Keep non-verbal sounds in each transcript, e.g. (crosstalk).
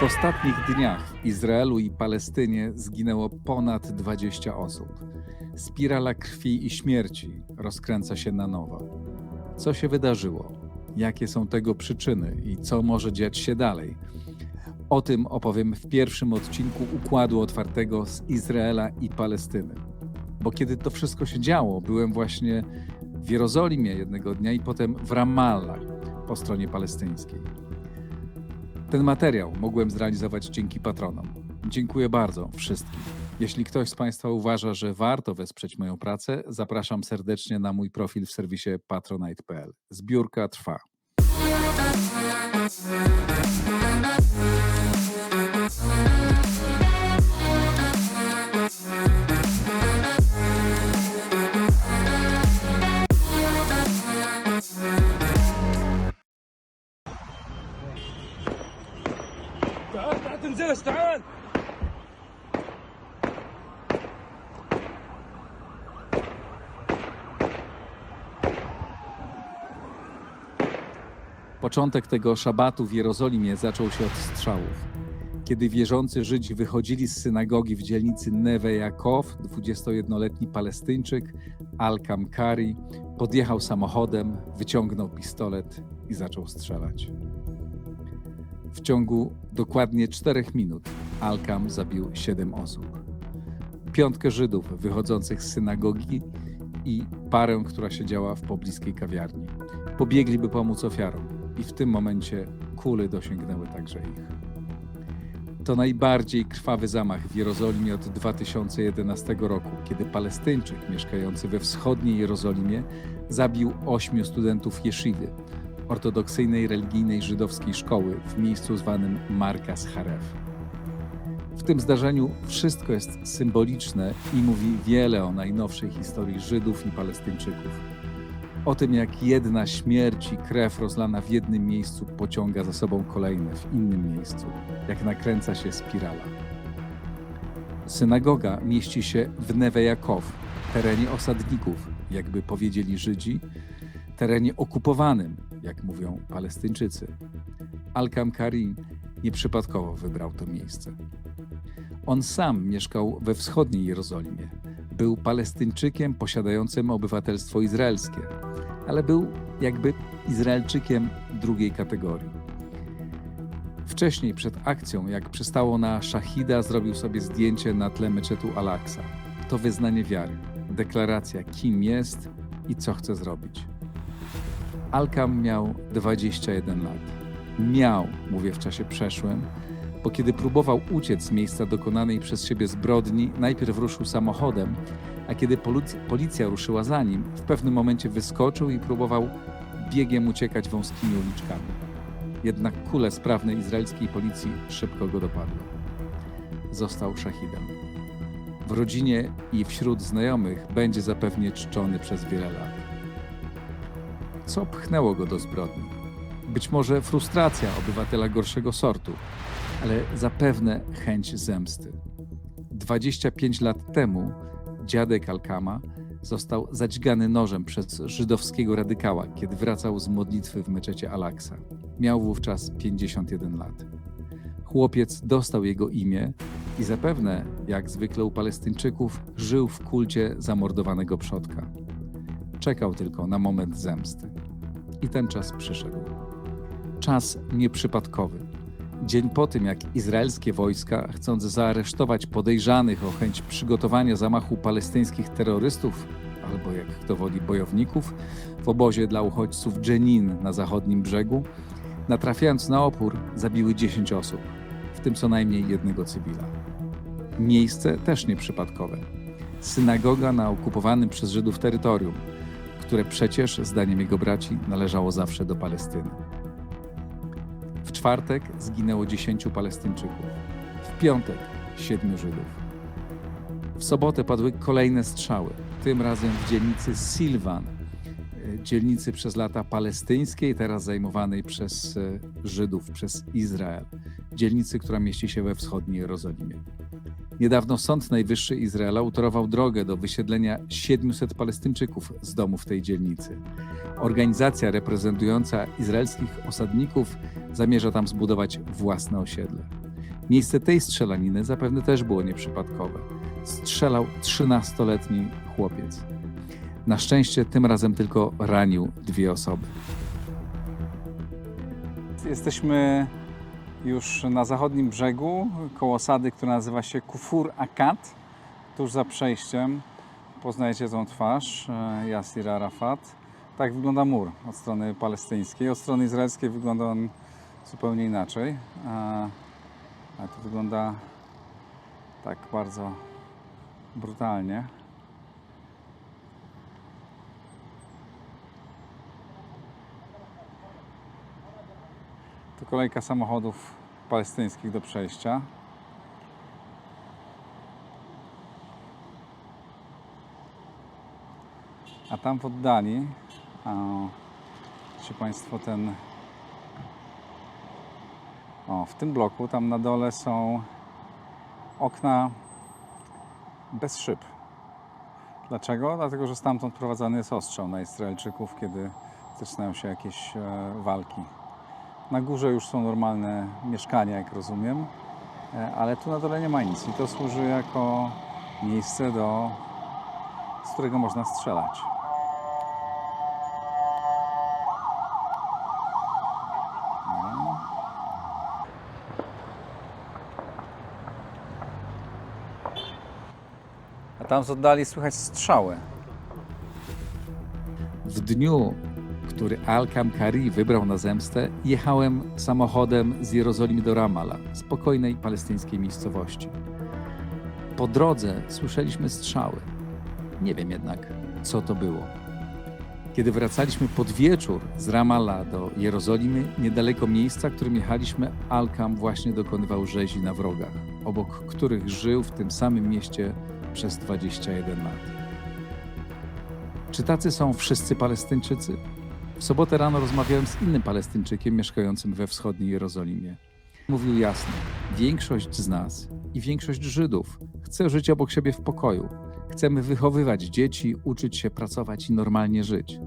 W ostatnich dniach w Izraelu i Palestynie zginęło ponad 20 osób. Spirala krwi i śmierci rozkręca się na nowo. Co się wydarzyło? Jakie są tego przyczyny i co może dziać się dalej? O tym opowiem w pierwszym odcinku Układu Otwartego z Izraela i Palestyny. Bo kiedy to wszystko się działo, byłem właśnie w Jerozolimie jednego dnia i potem w Ramallah po stronie palestyńskiej. Ten materiał mogłem zrealizować dzięki patronom. Dziękuję bardzo wszystkim. Jeśli ktoś z Państwa uważa, że warto wesprzeć moją pracę, zapraszam serdecznie na mój profil w serwisie patronite.pl. Zbiórka trwa. تعال تعال تنزلش تعال Początek tego szabatu w Jerozolimie zaczął się od strzałów. Kiedy wierzący Żydzi wychodzili z synagogi w dzielnicy Neve Jakow, 21-letni Palestyńczyk Al-Kam Kari podjechał samochodem, wyciągnął pistolet i zaczął strzelać. W ciągu dokładnie czterech minut Al-Kam zabił siedem osób. Piątkę Żydów wychodzących z synagogi i parę, która siedziała w pobliskiej kawiarni. Pobiegli, by pomóc ofiarom i w tym momencie kule dosięgnęły także ich. To najbardziej krwawy zamach w Jerozolimie od 2011 roku, kiedy Palestyńczyk mieszkający we wschodniej Jerozolimie zabił ośmiu studentów jeszywy, ortodoksyjnej religijnej żydowskiej szkoły w miejscu zwanym Markas Haref. W tym zdarzeniu wszystko jest symboliczne i mówi wiele o najnowszej historii Żydów i Palestyńczyków. O tym, jak jedna śmierć i krew rozlana w jednym miejscu pociąga za sobą kolejne w innym miejscu, jak nakręca się spirala. Synagoga mieści się w Neve Jakow, terenie osadników, jakby powiedzieli Żydzi, terenie okupowanym, jak mówią Palestyńczycy. Al-Kam Karim nieprzypadkowo wybrał to miejsce. On sam mieszkał we wschodniej Jerozolimie. Był Palestyńczykiem posiadającym obywatelstwo izraelskie, ale był jakby Izraelczykiem drugiej kategorii. Wcześniej, przed akcją, jak przystało na Szachida, zrobił sobie zdjęcie na tle meczetu Al-Aqsa. To wyznanie wiary, deklaracja, kim jest i co chce zrobić. Alkam miał 21 lat. Miał, mówię w czasie przeszłym, bo kiedy próbował uciec z miejsca dokonanej przez siebie zbrodni, najpierw ruszył samochodem, a kiedy polic- policja ruszyła za nim, w pewnym momencie wyskoczył i próbował biegiem uciekać wąskimi uliczkami. Jednak kule sprawnej izraelskiej policji szybko go dopadły. Został szachidem. W rodzinie i wśród znajomych będzie zapewnie czczony przez wiele lat. Co pchnęło go do zbrodni? Być może frustracja obywatela gorszego sortu, ale zapewne chęć zemsty. 25 lat temu dziadek Alkama został zadźgany nożem przez żydowskiego radykała, kiedy wracał z modlitwy w meczecie Al-Aqsa. Miał wówczas 51 lat. Chłopiec dostał jego imię i zapewne, jak zwykle u Palestyńczyków, żył w kulcie zamordowanego przodka. Czekał tylko na moment zemsty. I ten czas przyszedł. Czas nieprzypadkowy. Dzień po tym, jak izraelskie wojska, chcąc zaaresztować podejrzanych o chęć przygotowania zamachu palestyńskich terrorystów, albo jak kto woli bojowników, w obozie dla uchodźców Jenin na zachodnim brzegu, natrafiając na opór, zabiły 10 osób, w tym co najmniej jednego cywila. Miejsce też nieprzypadkowe. Synagoga na okupowanym przez Żydów terytorium, które przecież, zdaniem jego braci, należało zawsze do Palestyny. W czwartek zginęło 10 Palestyńczyków, w piątek 7 Żydów. W sobotę padły kolejne strzały, tym razem w dzielnicy Silvan, e, dzielnicy przez lata palestyńskiej, teraz zajmowanej przez e, Żydów, przez Izrael, dzielnicy, która mieści się we wschodniej Jerozolimie. Niedawno Sąd Najwyższy Izraela utorował drogę do wysiedlenia 700 Palestyńczyków z domów tej dzielnicy. Organizacja reprezentująca izraelskich osadników zamierza tam zbudować własne osiedle. Miejsce tej strzelaniny zapewne też było nieprzypadkowe. Strzelał 13-letni chłopiec. Na szczęście tym razem tylko ranił dwie osoby. Jesteśmy już na zachodnim brzegu, koło osady, która nazywa się Kufur Akat. Tuż za przejściem poznajecie tą twarz, e, Yasir Arafat. Tak wygląda mur od strony palestyńskiej. Od strony izraelskiej wygląda on zupełnie inaczej. A to wygląda tak bardzo brutalnie. To kolejka samochodów palestyńskich do przejścia. A tam w oddali, a, czy Państwo ten. O, w tym bloku, tam na dole są okna bez szyb. Dlaczego? Dlatego, że stamtąd prowadzony jest ostrzał na Izraelczyków, kiedy zaczynają się jakieś e, walki. Na górze już są normalne mieszkania, jak rozumiem, e, ale tu na dole nie ma nic i to służy jako miejsce, do, z którego można strzelać. A tam z oddali słychać strzały. W dniu, który Al-Kam Kari wybrał na zemstę, jechałem samochodem z Jerozolimy do Ramala, spokojnej palestyńskiej miejscowości. Po drodze słyszeliśmy strzały. Nie wiem jednak, co to było. Kiedy wracaliśmy pod wieczór z Ramala do Jerozolimy, niedaleko miejsca, którym jechaliśmy, Al-Kam właśnie dokonywał rzezi na wrogach, obok których żył w tym samym mieście przez 21 lat. Czy tacy są wszyscy Palestyńczycy? W sobotę rano rozmawiałem z innym Palestyńczykiem mieszkającym we wschodniej Jerozolimie. Mówił jasno: większość z nas i większość Żydów chce żyć obok siebie w pokoju. Chcemy wychowywać dzieci, uczyć się pracować i normalnie żyć.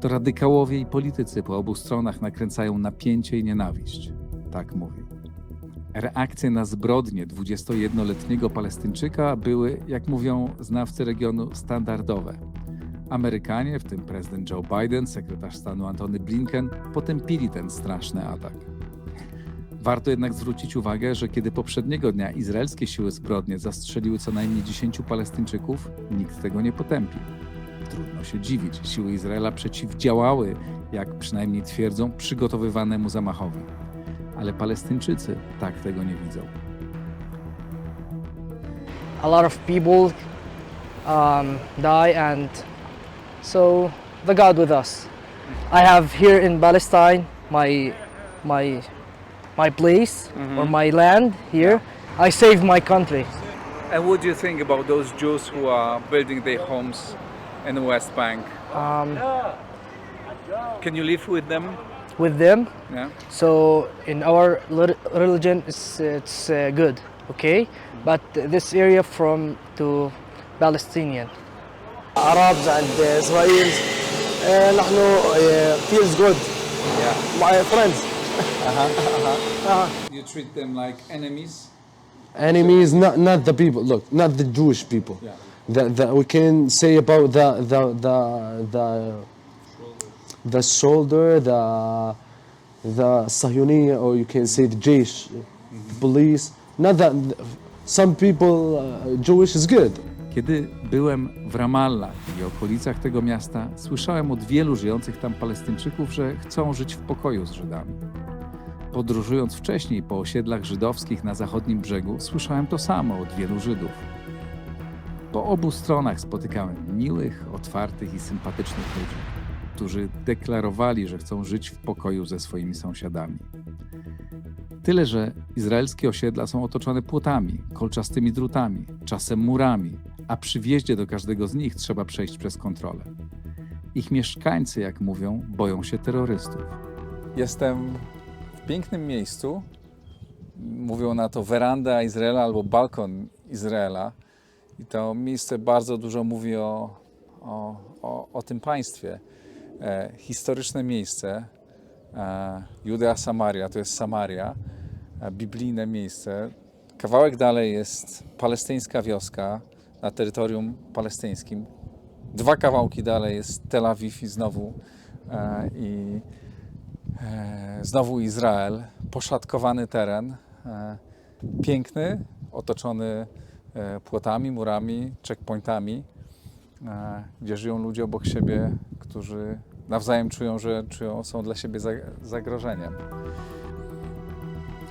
To radykałowie i politycy po obu stronach nakręcają napięcie i nienawiść. Tak mówił. Reakcje na zbrodnie 21-letniego Palestyńczyka były, jak mówią znawcy regionu, standardowe. Amerykanie, w tym prezydent Joe Biden, sekretarz stanu Antony Blinken, potępili ten straszny atak. Warto jednak zwrócić uwagę, że kiedy poprzedniego dnia izraelskie siły zbrodnie zastrzeliły co najmniej 10 Palestyńczyków, nikt tego nie potępił. Trudno się dziwić, siły Izraela przeciwdziałały, jak przynajmniej twierdzą, przygotowywanemu zamachowi. Ale Palestyńczycy tak tego nie widzą. a lot of people um, die and so the god with us. I have here in palestine my my my place or my land here. I saved my country. And what do you think about those Jews who are building their homes in the West Bank? um, Can you live with them? with them? Yeah. so in our religion it's, it's uh, good okay? But this area from to palestinian Arabs and uh, Israelis uh, نحن uh, feels good Yeah. my friends (laughs) You treat them like enemies. enemies not not the people look not the Jewish people Yeah. that that we can say about the the the the the shoulder the the Sahiyoniya or you can say the Jaish police not that some people uh, Jewish is good Kiedy byłem w Ramallah i okolicach tego miasta, słyszałem od wielu żyjących tam Palestyńczyków, że chcą żyć w pokoju z Żydami. Podróżując wcześniej po osiedlach żydowskich na zachodnim brzegu, słyszałem to samo od wielu Żydów. Po obu stronach spotykałem miłych, otwartych i sympatycznych ludzi, którzy deklarowali, że chcą żyć w pokoju ze swoimi sąsiadami. Tyle, że izraelskie osiedla są otoczone płotami, kolczastymi drutami, czasem murami, a przy wjeździe do każdego z nich trzeba przejść przez kontrolę. Ich mieszkańcy, jak mówią, boją się terrorystów. Jestem w pięknym miejscu. Mówią na to weranda Izraela albo balkon Izraela. I to miejsce bardzo dużo mówi o, o, o, o tym państwie. E, historyczne miejsce. E, Judea Samaria to jest Samaria. E, biblijne miejsce. Kawałek dalej jest palestyńska wioska na terytorium palestyńskim. Dwa kawałki dalej jest Tel Awiw i znowu, e, i, e, znowu Izrael. Poszatkowany teren, e, piękny, otoczony e, płotami, murami, checkpointami, e, gdzie żyją ludzie obok siebie, którzy nawzajem czują, że czują, są dla siebie za- zagrożeniem.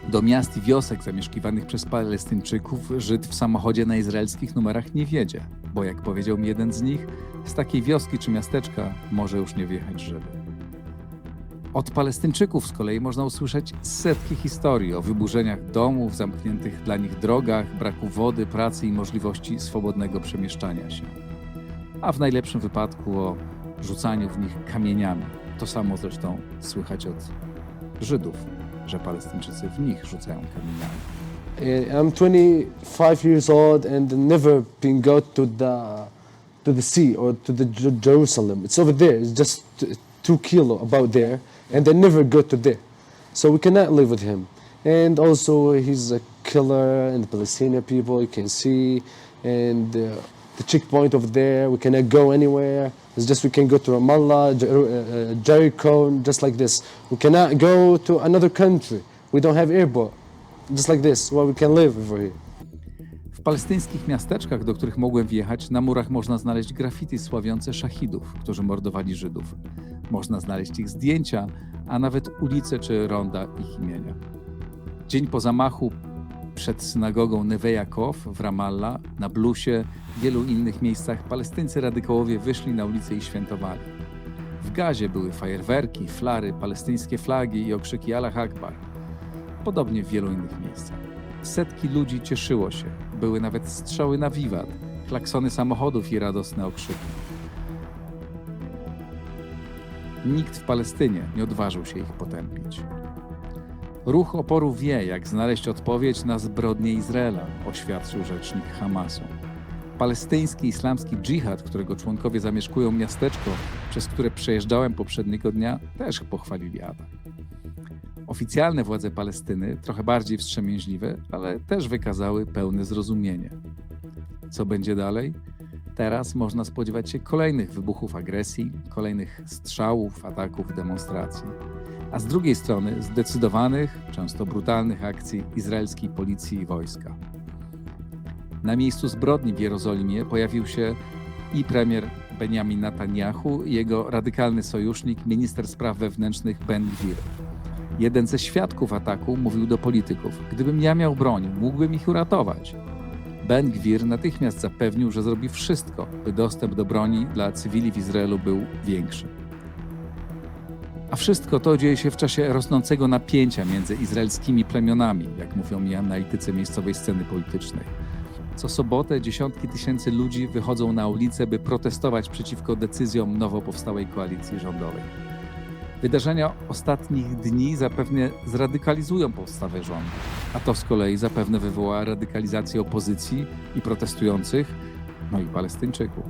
Do miast i wiosek zamieszkiwanych przez Palestyńczyków Żyd w samochodzie na izraelskich numerach nie wiedzie, bo jak powiedział mi jeden z nich, z takiej wioski czy miasteczka może już nie wjechać Żydy. Od Palestyńczyków z kolei można usłyszeć setki historii o wyburzeniach domów, zamkniętych dla nich drogach, braku wody, pracy i możliwości swobodnego przemieszczania się. A w najlepszym wypadku o rzucaniu w nich kamieniami. To samo zresztą słychać od Żydów, że Palestyńczycy w nich rzucają kamieniami. Uh, I'm 25 years old and never been go to the to the sea or to the Jer- Jerusalem. It's over there. It's just two kilo about there, and I never go to there. So we cannot live with him. And also, he's a killer and the Palestinian people. You can see, and uh, the checkpoint over there. We cannot go anywhere. It's just we can go to Ramallah, Jer- uh, uh, Jericho, just like this. We cannot go to another country. We don't have airport just like this, where we can live over here. W palestyńskich miasteczkach, do których mogłem wjechać, na murach można znaleźć graffiti sławiące szachidów, którzy mordowali Żydów. Można znaleźć ich zdjęcia, a nawet ulice czy ronda ich imienia. Dzień po zamachu przed synagogą Neve Yaakov w Ramallah, na Blusie, w wielu innych miejscach palestyńcy radykałowie wyszli na ulicę i świętowali. W gazie były fajerwerki, flary, palestyńskie flagi i okrzyki Allah Akbar. Podobnie w wielu innych miejscach. Setki ludzi cieszyło się. Były nawet strzały na wiwat, klaksony samochodów i radosne okrzyki. Nikt w Palestynie nie odważył się ich potępić. Ruch oporu wie, jak znaleźć odpowiedź na zbrodnie Izraela, oświadczył rzecznik Hamasu. Palestyński islamski dżihad, którego członkowie zamieszkują miasteczko, przez które przejeżdżałem poprzedniego dnia, też pochwalili atak. Oficjalne władze Palestyny, trochę bardziej wstrzemięźliwe, ale też wykazały pełne zrozumienie. Co będzie dalej? Teraz można spodziewać się kolejnych wybuchów agresji, kolejnych strzałów, ataków, demonstracji. A z drugiej strony zdecydowanych, często brutalnych akcji izraelskiej policji i wojska. Na miejscu zbrodni w Jerozolimie pojawił się i premier Benjamin Netanyahu i jego radykalny sojusznik, minister spraw wewnętrznych Ben Gvir. Jeden ze świadków ataku mówił do polityków: Gdybym ja miał broń, mógłbym ich uratować. Ben Gwir natychmiast zapewnił, że zrobi wszystko, by dostęp do broni dla cywili w Izraelu był większy. A wszystko to dzieje się w czasie rosnącego napięcia między izraelskimi plemionami, jak mówią mi analitycy miejscowej sceny politycznej. Co sobotę dziesiątki tysięcy ludzi wychodzą na ulice, by protestować przeciwko decyzjom nowo powstałej koalicji rządowej. Wydarzenia ostatnich dni zapewne zradykalizują postawę rządu, a to z kolei zapewne wywoła radykalizację opozycji i protestujących, no i Palestyńczyków.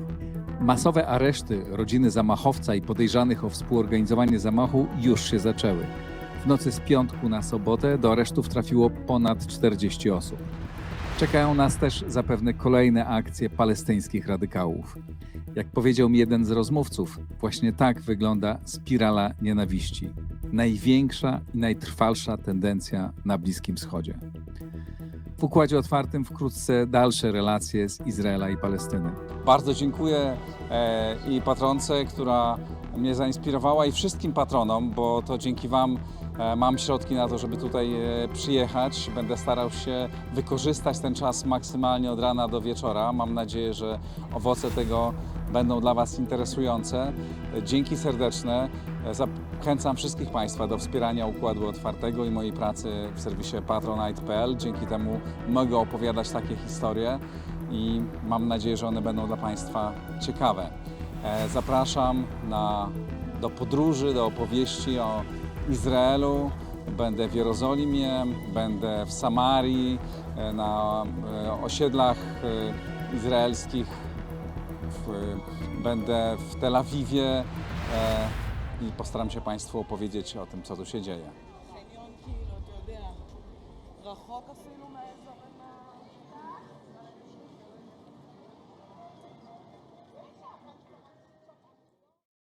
Masowe areszty rodziny zamachowca i podejrzanych o współorganizowanie zamachu już się zaczęły. W nocy z piątku na sobotę do aresztów trafiło ponad 40 osób. Czekają nas też zapewne kolejne akcje palestyńskich radykałów. Jak powiedział mi jeden z rozmówców, właśnie tak wygląda spirala nienawiści. Największa i najtrwalsza tendencja na Bliskim Wschodzie. W układzie otwartym wkrótce dalsze relacje z Izraela i Palestyny. Bardzo dziękuję e, i patronce, która mnie zainspirowała i wszystkim patronom, bo to dzięki Wam e, mam środki na to, żeby tutaj e, przyjechać. Będę starał się wykorzystać ten czas maksymalnie od rana do wieczora. Mam nadzieję, że owoce tego będą dla Was interesujące. Dzięki serdeczne. Zachęcam wszystkich Państwa do wspierania Układu Otwartego i mojej pracy w serwisie patronite.pl. Dzięki temu mogę opowiadać takie historie i mam nadzieję, że one będą dla Państwa ciekawe. E, Zapraszam na, do podróży, do opowieści o Izraelu. Będę w Jerozolimie, będę w Samarii, e, na e, osiedlach izraelskich, będę w Tel Awiwie e, i postaram się Państwu opowiedzieć o tym, co tu się dzieje.